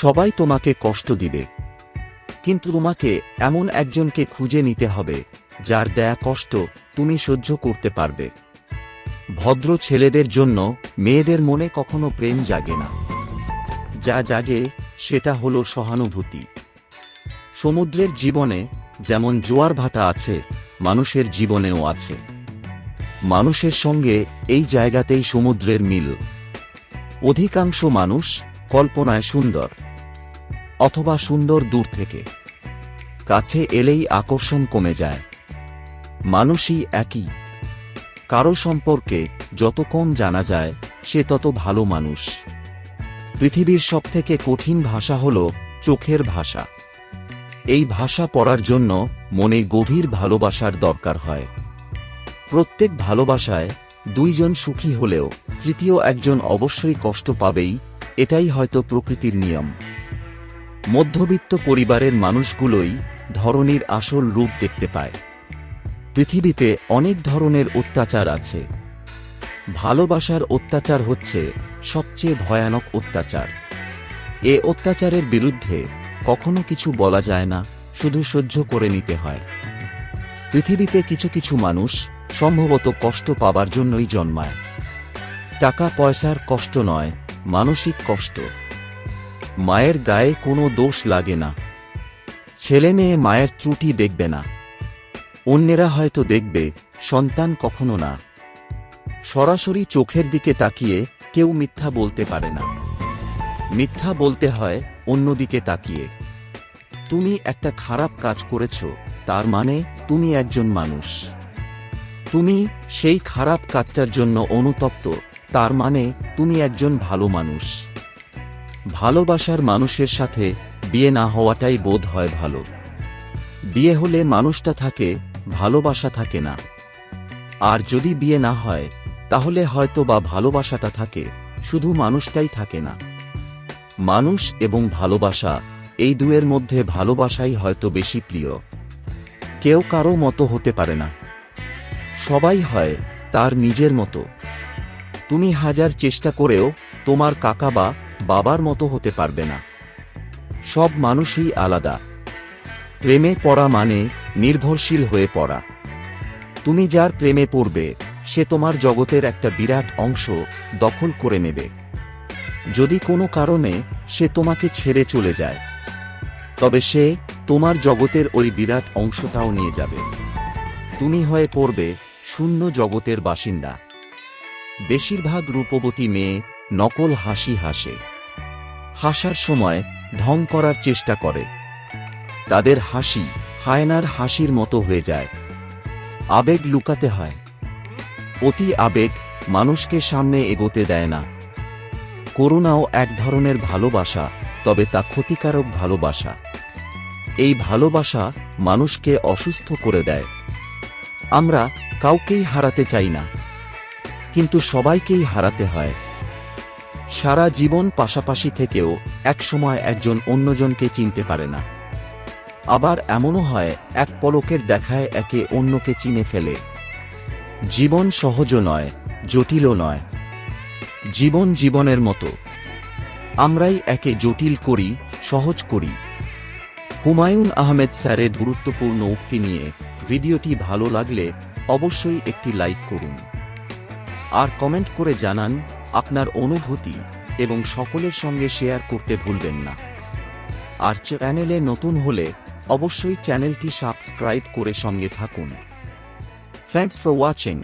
সবাই তোমাকে কষ্ট দিবে। কিন্তু তোমাকে এমন একজনকে খুঁজে নিতে হবে, যার দেয়া কষ্ট তুমি সহ্য করতে পারবে। ভদ্র ছেলেদের জন্য মেয়েদের মনে কখনো প্রেম জাগে না। যা জাগে, সেটা হলো সহানুভূতি। সমুদ্রের জীবনে যেমন জোয়ার ভাটা আছে, মানুষের জীবনেও আছে। মানুষের সঙ্গে এই জায়গাতেই সমুদ্রের মিল। অধিকাংশ মানুষ কল্পনায় সুন্দর। অথবা সুন্দর দূর থেকে। কাছে এলেই আকর্ষণ কমে যায়। মানুষই একই। কারও সম্পর্কে যত কম জানা যায়, সে তত ভালো মানুষ। পৃথিবীর সবথেকে কঠিন ভাষা হল চোখের ভাষা। এই ভাষা পড়ার জন্য মনে গভীর ভালোবাসার দরকার হয়। প্রত্যেক ভালোবাসায় দুইজন সুখী হলেও তৃতীয় একজন অবশ্যই কষ্ট পাবেই, এটাই হয়তো প্রকৃতির নিয়ম। মধ্যবিত্ত পরিবারের মানুষগুলোই ধরনীর আসল রূপ দেখতে পায়। পৃথিবীতে অনেক ধরনের অত্যাচার আছে। ভালোবাসার অত্যাচার হচ্ছে সবচেয়ে ভয়ানক অত্যাচার। এ অত্যাচারের বিরুদ্ধে কখনো কিছু বলা যায় না, শুধু সহ্য করে নিতে হয়। পৃথিবীতে কিছু কিছু মানুষ সম্ভবত কষ্ট পাবার জন্যই জন্মায়। টাকা পয়সার কষ্ট নয়, মানসিক কষ্ট। মায়ের গায়ে কোনো দোষ লাগে না। ছেলে মেয়ে মায়ের ত্রুটি দেখবে না। অন্যেরা হয়তো দেখবে, সন্তান কখনো না। সরাসরি চোখের দিকে তাকিয়ে কেউ মিথ্যা বলতে পারে না। মিথ্যা বলতে হয় অন্যদিকে তাকিয়ে। তুমি একটা খারাপ কাজ করেছ, তার মানে তুমি একজন মানুষ। তুমি সেই খারাপ কাজটার জন্য অনুতপ্ত, তার মানে তুমি একজন ভালো মানুষ। ভালোবাসার মানুষের সাথে বিয়ে না হওয়াটাই বোধ হয় ভালো। বিয়ে হলে মানুষটা থাকে, ভালোবাসা থাকে না। আর যদি বিয়ে না হয়, তাহলে হয়তো বা ভালোবাসাটা থাকে, শুধু মানুষটাই থাকে না। মানুষ এবং ভালোবাসা, এই দুয়ের মধ্যে ভালোবাসাই হয়তো বেশি প্রিয়। কেউ কারও মতো হতে পারে না। সবাই হয় তার নিজের মতো। তুমি হাজার চেষ্টা করেও তোমার কাকা বা বাবার মতো হতে পারবে না। সব মানুষই আলাদা। প্রেমে পড়া মানে নির্ভরশীল হয়ে পড়া। তুমি যার প্রেমে পড়বে, সে তোমার জগতের একটা বিরাট অংশ দখল করে নেবে। যদি কোনো কারণে সে তোমাকে ছেড়ে চলে যায়, তবে সে তোমার জগতের ওই বিরাট অংশটাও নিয়ে যাবে। তুমি হয়ে পড়বে শূন্য জগতের বাসিন্দা। বেশিরভাগ রূপবতী মেয়ে নকল হাসি হাসে। হাসার সময় ঢং করার চেষ্টা করে। তাদের হাসি হায়নার হাসির মতো হয়ে যায়। আবেগ লুকাতে হয়। অতি আবেগ মানুষকে সামনে এগোতে দেয় না। করুণাও এক ধরনের ভালোবাসা, তবে তা ক্ষতিকারক ভালোবাসা। এই ভালোবাসা মানুষকে অসুস্থ করে দেয়। আমরা কাউকেই হারাতে চাই না। কিন্তু সবাইকেই হারাতে হয়। সারা জীবন পাশাপাশি থেকেও একসময় একজন অন্যজনকে চিনতে পারে না। আবার এমনও হয়, এক পলকের দেখায় একে অন্যকে চিনে ফেলে। জীবন সহজ নয়, জটিলও নয়। জীবন জীবনের মতো। আমরাই একে জটিল করি, সহজ করি। হুমায়ুন আহমেদ স্যারের গুরুত্বপূর্ণ উক্তি নিয়ে ভিডিওটি ভালো লাগলে অবশ্যই একটি লাইক করুন। আর কমেন্ট করে জানান আপনার অনুভূতি এবং সকলের সঙ্গে শেয়ার করতে ভুলবেন না। আর চ্যানেলে নতুন হলে অবশ্যই চ্যানেলটি সাবস্ক্রাইব করে সঙ্গে থাকুন। Thanks for watching